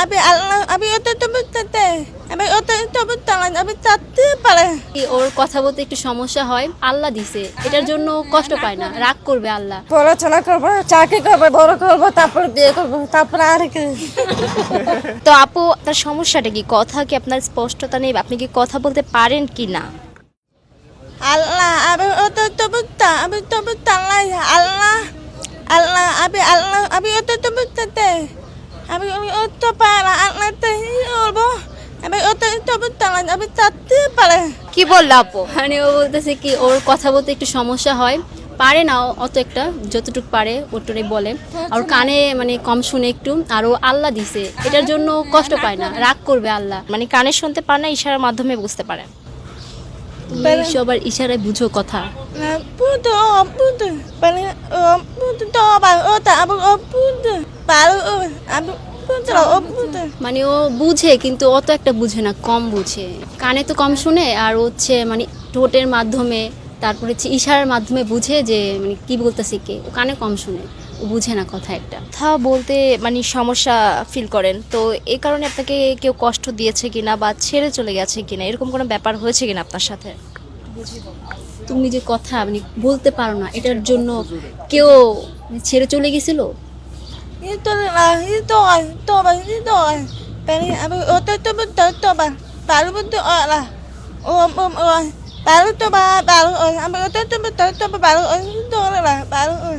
আমি আল্লাহ আমি তো বুঝতে আমি অত তো বুঝতে আমি চাচ্ছে পারে কি ওর কথা বলতে একটু সমস্যা হয় আল্লাহ দিছে এটার জন্য কষ্ট পায় না রাগ করবে আল্লাহ পড়াশোনা করব চাকরি করব বড় করব তারপর বিয়ে করব তারপর আর কি তো আপু তার সমস্যাটা কি কথা কি আপনার স্পষ্টতা নেই আপনি কি কথা বলতে পারেন কি না আল্লাহ আমি তো বুঝতে আমি তো বুঝতে আল্লাহ আল্লাহ আমি আল্লাহ আমি তো বুঝতে আমি আমি অত পারা আল্লাহ বলব। আমি অত তো বুঝতে আমি চাচ্ছে পারে। কি বলল আপু? মানে ও বলতেছে কি ওর কথা বলতে একটু সমস্যা হয়। পারে না ও অত একটা যতটুকু পারে ওটুকুই বলে। আর ওর কানে মানে কম শুনে একটু আর ও আল্লাহ দিছে। এটার জন্য কষ্ট পায় না রাগ করবে আল্লাহ। মানে কানে শুনতে পারে না ইশারার মাধ্যমে বুঝতে পারে। সবার ইশারায় বুঝো কথা। o ta abu o puto মানে ও বুঝে কিন্তু অত একটা বুঝে না কম বুঝে। কানে তো কম শুনে আর হচ্ছে মানে ঠোঁটের মাধ্যমে তারপরে হচ্ছে ইশারার মাধ্যমে বুঝে যে মানে কি বলতেছে কে। ও কানে কম শুনে ও বুঝে না কথা একটা। কথা বলতে মানে সমস্যা ফিল করেন। তো এই কারণে আপনাকে কেউ কষ্ট দিয়েছে কিনা বা ছেড়ে চলে গেছে কিনা এরকম কোনো ব্যাপার হয়েছে কিনা আপনার সাথে? তুমি যে কথা মানে বলতে পারো না এটার জন্য কেউ ছেড়ে চলে গেছিল? Itu lah itu ay to ba itu ay bali abu o to to puto to ba baru puto o lah o o o baru to ba baru o abu o to to puto to ba baru o to lah baru o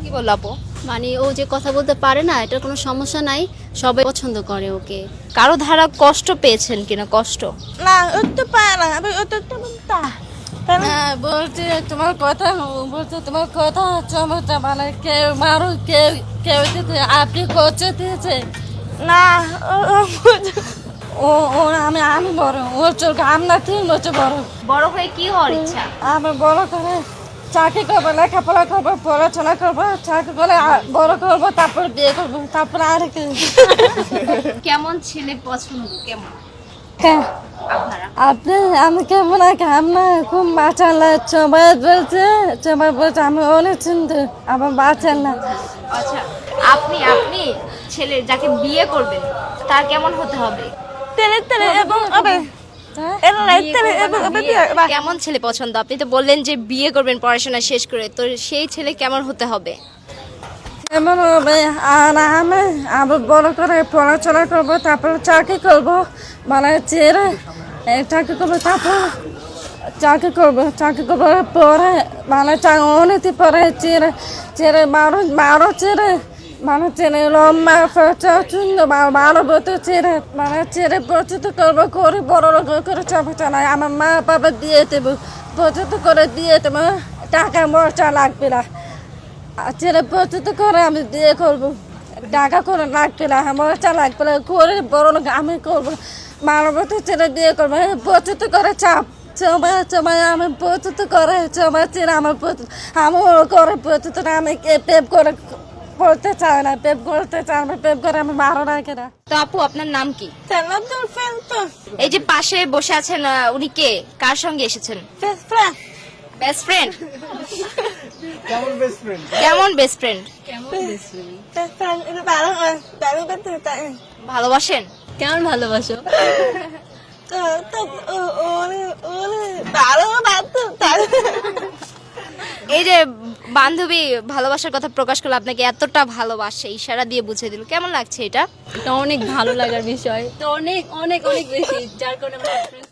কি বলল আপু মানে ও যে কথা বলতে পারে না এটার কোনো সমস্যা নাই সবাই পছন্দ করে ওকে কারও ধারা কষ্ট পেয়েছেন কিনা কষ্ট না ও তো পারে না আমি ও তো হ্যাঁ বলছি তোমার কথা বলছে তোমার কথা চমৎকার মানে কেউ মারো কেউ কেউ দিতে আপনি করছে দিয়েছে। না ও- ও আমি আমি বড় ওর চোখ আমরা তিন বছর বড়। বড় হয়ে কি হওয়ার ইচ্ছা? আমি বড় করে চাকরি করব লেখাপড়া করব পড়াশোনা করব চাকরি করে বড় করব তারপর বিয়ে করব তারপর আর কি। কেমন ছেলে পছন্দ কেমন? হ্যাঁ আপনারা আপনি আমি কেমন আগে? আপনার খুব বাঁচালে সবাই বলছে সবাই বলছে আমি অনেক চিন্তা আমার বাঁচালে আচ্ছা আপনি আপনি ছেলে যাকে বিয়ে করবেন তার কেমন হতে হবে? তেলে তেলে এবং হবে। কেমন ছেলে পছন্দ? আপনি তো বললেন যে বিয়ে করবেন পড়াশোনা শেষ করে তো সেই ছেলে কেমন হতে হবে? কেমন হবে? আর আমি আবার বড় করে পড়াশোনা করব তারপর চাকরি করব মানে চেরে এই চাকরি করব তারপর চাকরি করব চাকরি করব পরে? মানে চা- অনেক পরে চেরে চেরে বারো বারো চেরে মানে চেরে লম্বা চুন্দ বারো বছর চেরে মানে চেরে প্রচুর করব, করে বড় লোক করে চাপা চালাই। আমার মা বাবা দিয়ে দেবো, প্রচুর করে দিয়ে দেবো, টাকা মরচা লাগবে না। ছেলে প্রস্তুত করে আমি বিয়ে করব, টাকা করে লাগবে না আমার চা লাগবে না, করে বড় লোক আমি করব। মানবত ছেলে বিয়ে করব। প্রস্তুত করে চাপ। সময় সময় আমি প্রস্তুত করে সময় ছেলে আমার প্রস্তুত আমিও করে না আমি পেপ করে পড়তে চাই না পেপ করতে চাই না পেপ করে আমি মারো না কেনা? তো আপু আপনার নাম কি? এই যে পাশে বসে আছেন উনি কে? কার সঙ্গে এসেছেন? ফ্রেন্ড বেস্ট ফ্রেন্ড কেমন বেস্ট ফ্রেন্ড কেমন বেস্ট ফ্রেন্ড ভালোবাসেন? কেমন ভালোবাসো? এই যে বান্ধবী ভালোবাসার কথা প্রকাশ করল আপনাকে এতটা ভালোবাসে ইশারা দিয়ে বুঝিয়ে দিল। কেমন লাগছে এটা? এটা অনেক ভালো লাগার বিষয়। তো অনেক অনেক অনেক বেশি যার কারণে আমরা